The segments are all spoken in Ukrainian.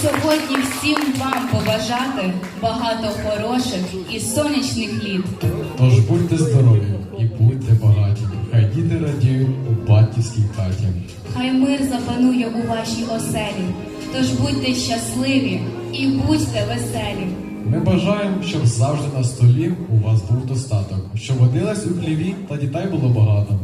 Сьогодні всім вам побажати багато хороших і сонячних літ. Тож будьте здорові і будьте багаті. Хай діти радіють у батьківській хаті. Хай мир запанує у вашій оселі. Тож будьте щасливі і будьте веселі. Ми бажаємо, щоб завжди на столі у вас був достаток, щоб водилась у хліві та дітей було багато.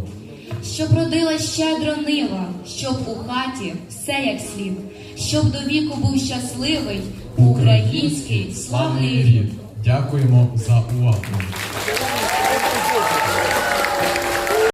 Щоб родила щедро нива, щоб у хаті все як слід, щоб до віку був щасливий український славний рід. Дякуємо за увагу.